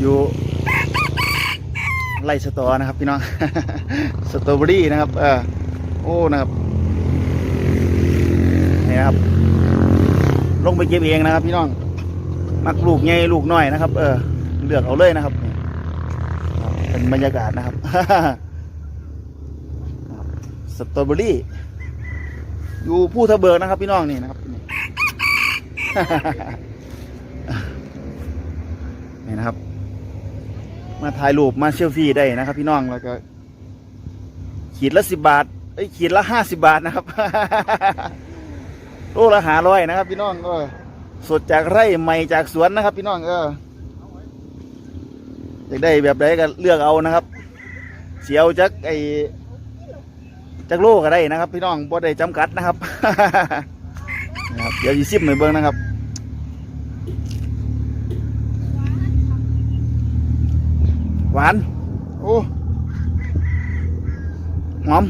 อยู่ไร่สตอนะครับพี่น้อง สตรอเบอรี่นะครับ เออโอ้นะครับนี่ครับ ลงไปเก็บเองนะครับ พี่น้อง มักลูกใหญ่ลูกน้อยนะครับ เออ เลือกเอาเลยนะครับนี่ครับเป็นบรรยากาศนะครับ สตรอเบอรี่ อยู่ผู้ทะเบิกนะครับ พี่น้องนี่นะครับ นี่นะครับ มาถ่ายรูปมาเซลฟี่ได้นะครับ พี่น้องแล้วก็ ขีดละสิบบาทเอ้ยขีดละห้าสิบาทนะครับโลละหาร้อยนะครับ พี่น้องก็สดจากไร่ใหม่จากสวนนะครับ พี่น้องเอออยากได้แบบใดก็เลือกเอานะครับ เสียวจากไอจากโลก็ได้นะครับ พี่น้องบ่ได้จำกัดนะครับนะครับ เดี๋ยวยีซิมให้เบิ่งนะครับ วาน โอ้หอม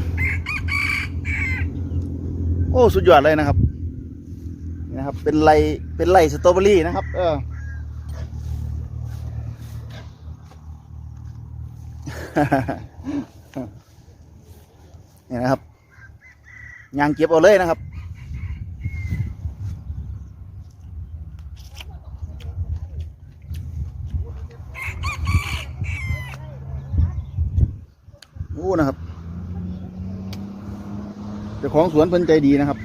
โอ้ สุดยอดเลยนะครับนี่นะครับ เป็นไรเป็นไรสตรอเบอรี่นะครับ เออนี่นะครับยางเก็บเอาเลยนะครับ โอ้นะครับเจ้าของสวนเพิ่นใจดีนะครับ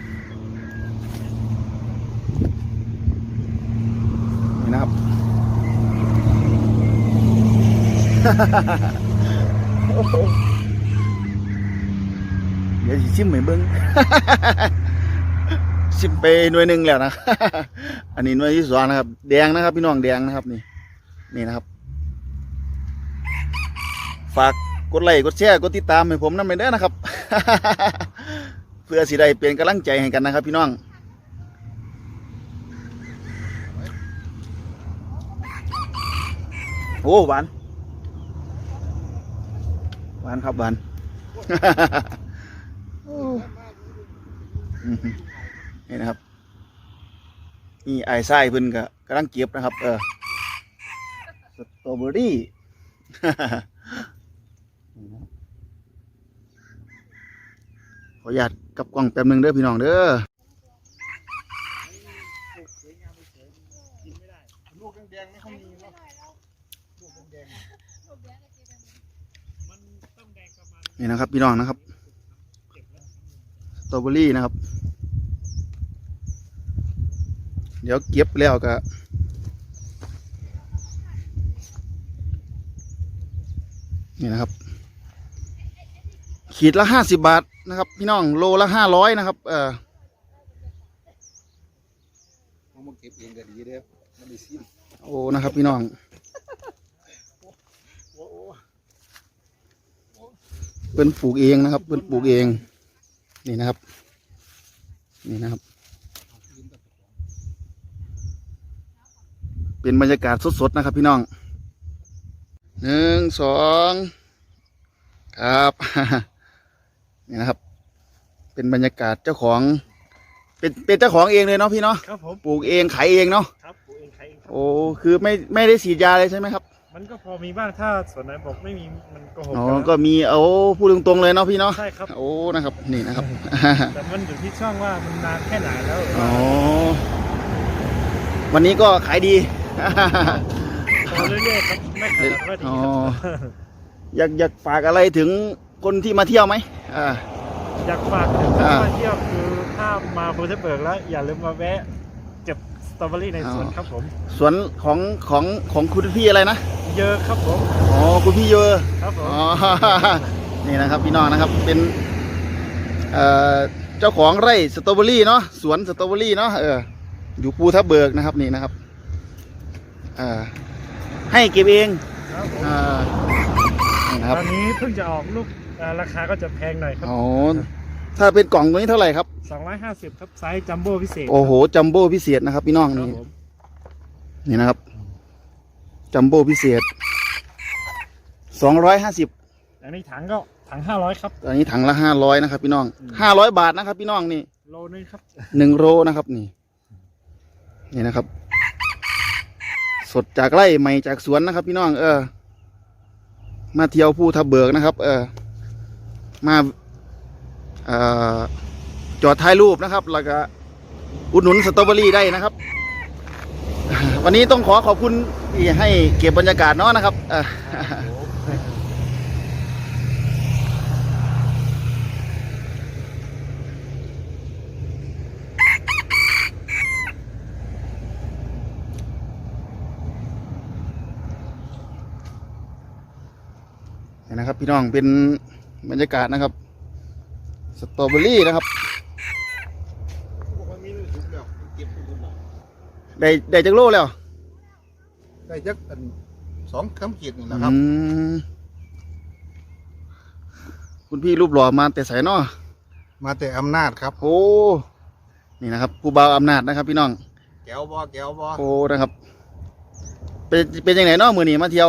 นี่นะครับ เดี๋ยวสิชิมให้เบิ้งชิมไปหน่วยหนึ่งแล้วนะ อันนี้หน่วยที่สองนะครับ แดงนะครับ พี่น้องแดงนะครับ นี่ นี่นะครับ ฝาก กดไลค์กดแชร์กดติดตามให้ผมนั่นไปเด้อนะครับ เพื่อสิได้เป็นกำลังใจให้กันนะครับ พี่น้องโอ้หวานหวานครับหวานนี่นะครับ นี่ไอ้ไส้เพิ่นก็กำลังเก็บนะครับ เออสตรอเบอรี่ ออนุญาตกับกล้องแป๊บหนึงเด้อพี่น้องเด้อลูกแดงๆไม่ค่อยมีเนาะลูกแดงนี่นะครับ พี่น้องนะครับสตรอเบอรี่นะครับ เดี๋ยวเก็บแล้วก็นี่นะครับ ขีดละห้าสิบบาทนะครับ พี่น้องโลละห้าร้อยนะครับ เออๆเอามาเก็บเองก็ดีเด้อมันได้ซิมโอ้นะครับ พี่น้องโอ้โหเป็นปลูกเองนะครับเป็นปลูกเอง นี่นะครับ นี่นะครับ เป็นบรรยากาศสดๆนะครับ พี่น้องหนึ่งสองครับ นี่นะครับ เป็นบรรยากาศเจ้าของ เป็นเป็นเจ้าของเองเลยเนาะพี่เนาะครับผมปลูกเองขายเองเนาะครับปลูกเองขายเองครับโอ้คือไม่ไม่ได้ฉีดยาเลยใช่ไหมครับมันก็พอมีบ้างถ้าส่วนไหนบอกไม่มีมันก็หกอ๋อกันก็มีเอาพูดตรงๆเลยเนาะพี่เนาะใช่ครับโอ้นะครับนี่นะครับแต่มันอยู่ที่ช่องว่ามันนานแค่ไหนแล้วอ๋อวันนี้ก็ขายดีพอเรื่อยๆครับไม่ขนาดว่าดีอ๋อครับอยากอยากฝากอะไรถึง คนที่มาเที่ยวไหมอ่า อยากฝากถึงอ่าท่องเที่ยวคือถ้ามาภูทับเบิกแล้วอย่าลืมมาแวะเก็บสตรอเบอรี่ในสวนครับผม สวนของของของคุณพี่อะไรนะเยอะครับผมอ๋อคุณพี่เยอะ ครับผม อ๋อ นี่นะครับพี่น้องนะครับเป็นเอ่อเจ้าของไร่สตรอเบอรี่เนาะสวนสตรอเบอรี่เนาะเอออยู่ภูทับเบิกนะครับนี่นะครับอ่าให้เก็บเองครับผม อ่านี่นะครับตอนนี้เพิ่งจะออกลูก อ่าราคาก็จะแพงหน่อยครับอ๋อถ้าเป็นกล่องตัวนี้เท่าไหร่ครับ250 ครับไซส์จัมโบ้พิเศษโอ้โหจัมโบ้พิเศษนะครับพี่น้องครับนี่ผมนี่นะครับจัมโบ้พิเศษสองร้อยห้าสิบอันนี้ถังก็ถัง 500 ครับตอนนี้ถังละห้าร้อยนะครับพี่น้องอืม ห้าร้อยบาทนะครับพี่น้องนี่ โลนึงครับ หนึ่งโลนะครับนี่ นี่นะครับสสดจากไร่ใหม่จากสวนนะครับ พี่น้อง เออ มาเที่ยวภูทับเบิกนะครับ เออ มาอจอดถ่ายรูปนะครับ แล้วก็อุดหนุนสตรอเบอรี่ได้นะครับ วันนี้ต้องขอขอบคุณที่ให้เก็บบรรยากาศเนาะนะครับเออนี่นะครับพี่น้องเป็น บรรยากาศนะครับ สตรอเบอรี่นะครับมันมีลูกชุบแล้วเก็บทุกคนได้ได้จากโลแล้วได้จักอันสองคำขีดนี่นะครับ อืมคุณพี่รูปหล่อมาแต่ใสเนาะมาแต่อำนาจครับโอ้นี่นะครับผู้บ่าวอำนาจนะครับ พี่น้อง แก้วบ่แก้วบ่โอ้นะครับ เป็นเป็นยังไงเนาะมือนี้มาเที่ยว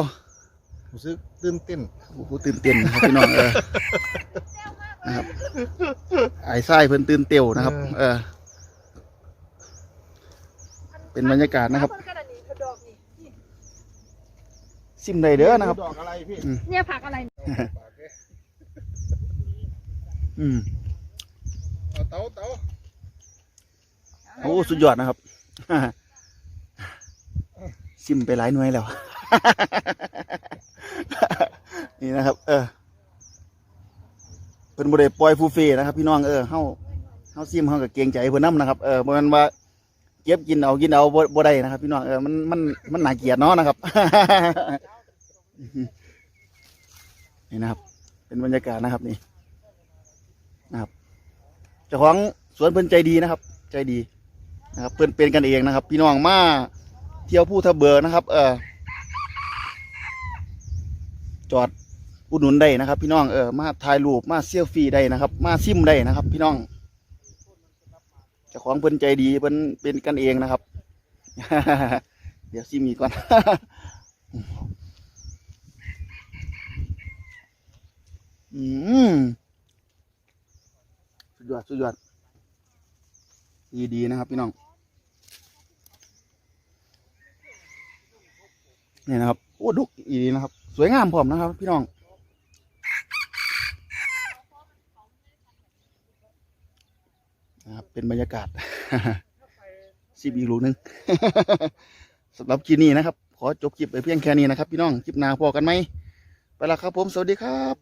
รู้สึกตื่นเต้น โอ้โหตื่นเต้นนะครับพี่น้องเออนะครับไอ้ไส้เพิ่นตื่นเตียวนะครับ เออ เป็นบรรยากาศนะครับคนกระดาษนี่กระดอกนี่นี่ซิมได้เด้อนะครับดอกอะไรพี่เนี่ยผักอะไรอืมเอาเตาเตาโอ้สุดยอดนะครับซิมไปหลายหน่วยแล้ว นี่นะครับ เออเป็นบริปล่อยฟูเฟ่นะครับ พี่น้องเออเฮาเฮาซิมเฮากับเกรงใจเพิ่นนํนะครับเออบ่แม่นว่าเก็บกินเอากินเอาบ่บ่ได้นะครับ พี่น้องเออมันมันมันน่าเกลียดเนาะนะครับ นี่นะครับ เป็นบรรยากาศนะครับนี่นะครับเจ้าของสวนเพิ่นใจดีนะครับ ใจดีนะครับเพิ่อนเป็นกันเองนะครับ พี่น้องมาเที่ยวผู้ทะเบินะครับ เออจอด อุดหนุนได้นะครับ พี่น้องเออมาถ่ายรูปมาเซลฟี่ได้นะครับ มาซิมได้นะครับ พี่น้องจ้าของเพิ่นใจดีเพิ่นเป็นกันเองนะครับ เดี๋ยวซิมอีกก่อนอืมสุดยอดสุดยอดดีดีนะครับ พี่น้องนี่นะครับโอ้ดุกอีดีนะครับ สวยงามพร้อมนะครับ พี่น้อง นะครับเป็นบรรยากาศสิบอีกลูกหนึงสำหรับคลิปนี้นะครับ ขอจบคลิปไปเพียงแค่นี้นะครับ พี่น้องคลิปหน้าพอกันไหมไปละครับผมสวัสดีครับ